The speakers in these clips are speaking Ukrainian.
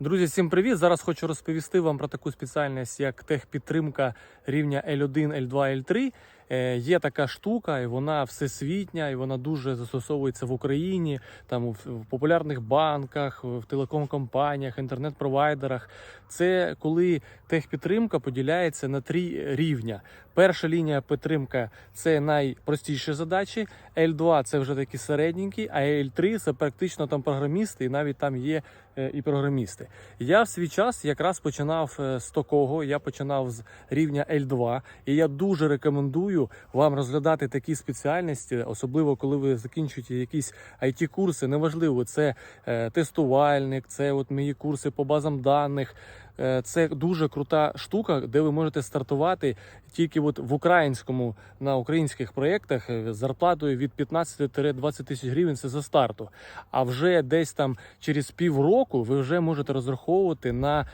Друзі, всім привіт! Зараз хочу розповісти вам про таку спеціальність, як техпідтримка рівня L1, L2, L3. Е, Є така штука, і вона всесвітня, і вона дуже застосовується в Україні, там в популярних банках, в телеком-компаніях, інтернет-провайдерах. Це коли техпідтримка поділяється на три рівня. Перша лінія підтримка це найпростіші задачі. L2 це вже такі середненькі, а L3 це практично там програмісти, і навіть там є е, і програмісти. Я в свій час якраз починав е, з такого. Я починав з рівня L2, і я дуже рекомендую вам розглядати такі спеціальності, особливо коли ви закінчуєте якісь it курси Неважливо, це е, тестувальник, це от мої курси по базам даних. Е, Це дуже крута штука, де ви можете стартувати тільки от в українському на українських проєктах е, з зарплатою від 15-20 тисяч гривень. Це за старту. А вже десь там через півроку ви вже можете розраховувати на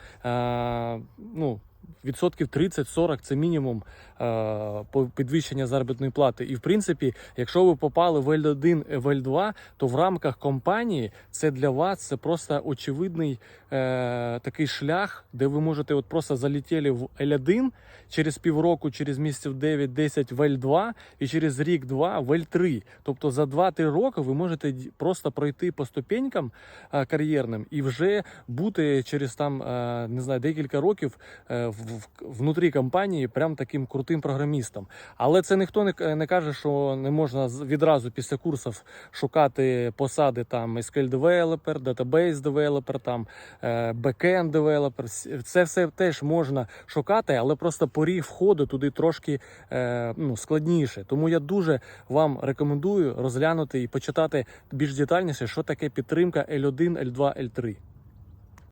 ну. Відсотків 30-40 це мінімум е, підвищення заробітної плати. І в принципі, якщо ви попали в L1, в L2, то в рамках компанії це для вас це просто очевидний е, такий шлях, де ви можете от просто залетіли в L1 через півроку, через місяців 9-10 в L2 і через рік-два в L3. Тобто за 2-3 роки ви можете просто пройти по ступенькам е, кар'єрним і вже бути через там е, не знаю декілька років е, в, внутрі компанії прям таким крутим програмістом. Але це ніхто не, не каже, що не можна відразу після курсів шукати посади там SQL Developer, Database Developer, там е, Backend Developer. Це все теж можна шукати, але просто поріг входу туди трошки е, ну, складніше. Тому я дуже вам рекомендую розглянути і почитати більш детальніше, що таке підтримка L1, L2, L3.